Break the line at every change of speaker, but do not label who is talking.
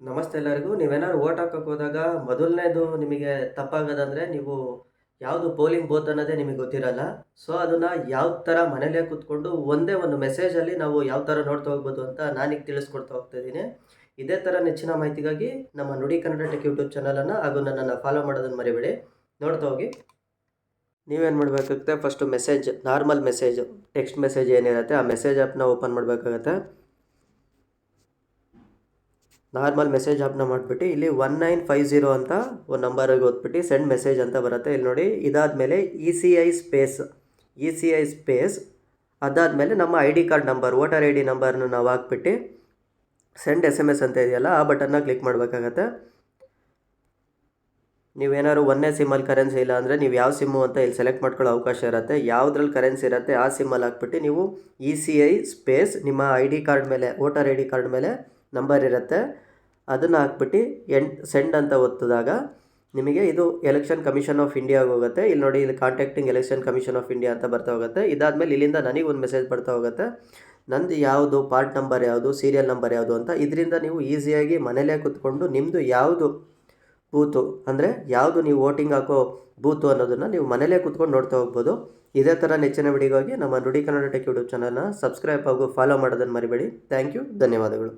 ನಮಸ್ತೆ ಎಲ್ಲರಿಗೂ. ನೀವೇನಾದ್ರು ಓಟ್ ಹಾಕಕ್ಕೆ ಹೋದಾಗ ಮೊದಲನೇದು ನಿಮಗೆ ತಪ್ಪಾಗೋದಂದರೆ ನೀವು ಯಾವುದು ಪೋಲಿಂಗ್ ಬೋತ್ ಅನ್ನೋದೇ ನಿಮಗೆ ಗೊತ್ತಿರಲ್ಲ. ಸೊ, ಅದನ್ನು ಯಾವ ಥರ ಮನೇಲೇ ಕೂತ್ಕೊಂಡು ಒಂದೇ ಒಂದು ಮೆಸೇಜಲ್ಲಿ ನಾವು ಯಾವ ಥರ ನೋಡ್ತಾ ಹೋಗ್ಬೋದು ಅಂತ ನಾನೀಗ ತಿಳಿಸ್ಕೊಡ್ತಾ ಹೋಗ್ತಾ ಇದ್ದೀನಿ. ಇದೇ ಥರ ನೆಚ್ಚಿನ ಮಾಹಿತಿಗಾಗಿ ನಮ್ಮ ನುಡಿ ಕನ್ನಡ ಟೆಕ್ ಯೂಟ್ಯೂಬ್ ಚಾನಲನ್ನು ಹಾಗೂ ನನ್ನನ್ನು ಫಾಲೋ ಮಾಡೋದನ್ನು ಮರಿಬೇಡಿ. ನೋಡ್ತಾ ಹೋಗಿ. ನೀವೇನು ಮಾಡಬೇಕಾಗುತ್ತೆ? First message normal message text message ಏನಿರುತ್ತೆ, ಆ ಮೆಸೇಜ್ ಆ್ಯಪ್ನ ಓಪನ್ ಮಾಡಬೇಕಾಗತ್ತೆ. ನಾರ್ಮಲ್ ಮೆಸೇಜ್ ಆಪ್ನ ಮಾಡಿಬಿಟ್ಟು ಇಲ್ಲಿ ಒನ್ ನೈನ್ ಫೈವ್ ಜೀರೋ ಅಂತ ಒಂದು ನಂಬರಿಗೆ ಓದ್ಬಿಟ್ಟು ಸೆಂಡ್ ಮೆಸೇಜ್ ಅಂತ ಬರುತ್ತೆ. ಇಲ್ಲಿ ನೋಡಿ, ಇದಾದಮೇಲೆ E C I space, E C I space, ಅದಾದಮೇಲೆ ನಮ್ಮ I D card number, voter I D ನಂಬರ್ನ ನಾವು ಹಾಕ್ಬಿಟ್ಟು ಸೆಂಡ್ ಎಸ್ ಎಂ ಎಸ್ ಅಂತ ಇದೆಯಲ್ಲ, ಆ ಬಟನ್ನ ಕ್ಲಿಕ್ ಮಾಡಬೇಕಾಗತ್ತೆ. ನೀವೇನಾದ್ರು ಒಂದೇ ಸಿಮ್ಮಲ್ಲಿ ಕರೆನ್ಸಿ ಇಲ್ಲ ಅಂದರೆ ನೀವು ಯಾವ ಸಿಮ್ಮು ಅಂತ ಇಲ್ಲಿ ಸೆಲೆಕ್ಟ್ ಮಾಡ್ಕೊಳ್ಳೋ ಅವಕಾಶ ಇರುತ್ತೆ. ಯಾವುದ್ರಲ್ಲಿ ಕರೆನ್ಸಿ ಇರುತ್ತೆ ಆ ಸಿಮ್ಮಲ್ಲಿ ಹಾಕ್ಬಿಟ್ಟು ನೀವು ಇ ಸಿ ಐ ಸ್ಪೇಸ್ ನಿಮ್ಮ ಐ ಡಿ ಕಾರ್ಡ್ ಮೇಲೆ, ವೋಟರ್ ಐ ಡಿ ಕಾರ್ಡ್ ಮೇಲೆ ನಂಬರ್ ಇರುತ್ತೆ. ಅದನ್ನು ಹಾಕ್ಬಿಟ್ಟು ಎನ್ ಸೆಂಡ್ ಅಂತ ಒತ್ತಿದಾಗ ನಿಮಗೆ ಇದು ಎಲೆಕ್ಷನ್ ಕಮಿಷನ್ ಆಫ್ ಇಂಡಿಯಾಗೆ ಹೋಗುತ್ತೆ. ಇಲ್ಲಿ ನೋಡಿ, ಇಲ್ಲಿ contacting election commission of India ಅಂತ ಬರ್ತಾ ಹೋಗುತ್ತೆ. ಇದಾದಮೇಲೆ ಇಲ್ಲಿಂದ ನನಗೆ ಒಂದು ಮೆಸೇಜ್ ಬರ್ತಾ ಹೋಗುತ್ತೆ. ನಂದು ಯಾವುದು, ಪಾರ್ಟ್ ನಂಬರ್ ಯಾವುದು ಸೀರಿಯಲ್ ನಂಬರ್ ಯಾವುದು ಅಂತ. ಇದರಿಂದ ನೀವು ಈಸಿಯಾಗಿ ಮನೇಲೇ ಕೂತ್ಕೊಂಡು ನಿಮ್ಮದು ಯಾವುದು ಬೂತು, ಅಂದರೆ ಯಾವುದು ನೀವು ವೋಟಿಂಗ್ ಹಾಕೋ ಬೂತು ಅನ್ನೋದನ್ನು ನೀವು ಮನೇಲೇ ಕೂತ್ಕೊಂಡು ನೋಡ್ತಾ ಹೋಗ್ಬೋದು. ಇದೇ ಥರ ನೆಚ್ಚಿನ ವಿಡಿಯೋಗಾಗಿ ನಮ್ಮ ನುಡಿ ಕನ್ನಡ ಟೆಕ್ ಯೂಟ್ಯೂಬ್ ಚಾನಲ್ನ ಸಬ್ಸ್ಕ್ರೈಬ್ ಹಾಗೂ ಫಾಲೋ ಮಾಡೋದನ್ನು ಮರಿಬೇಡಿ. ಥ್ಯಾಂಕ್ ಯು ಧನ್ಯವಾದಗಳು.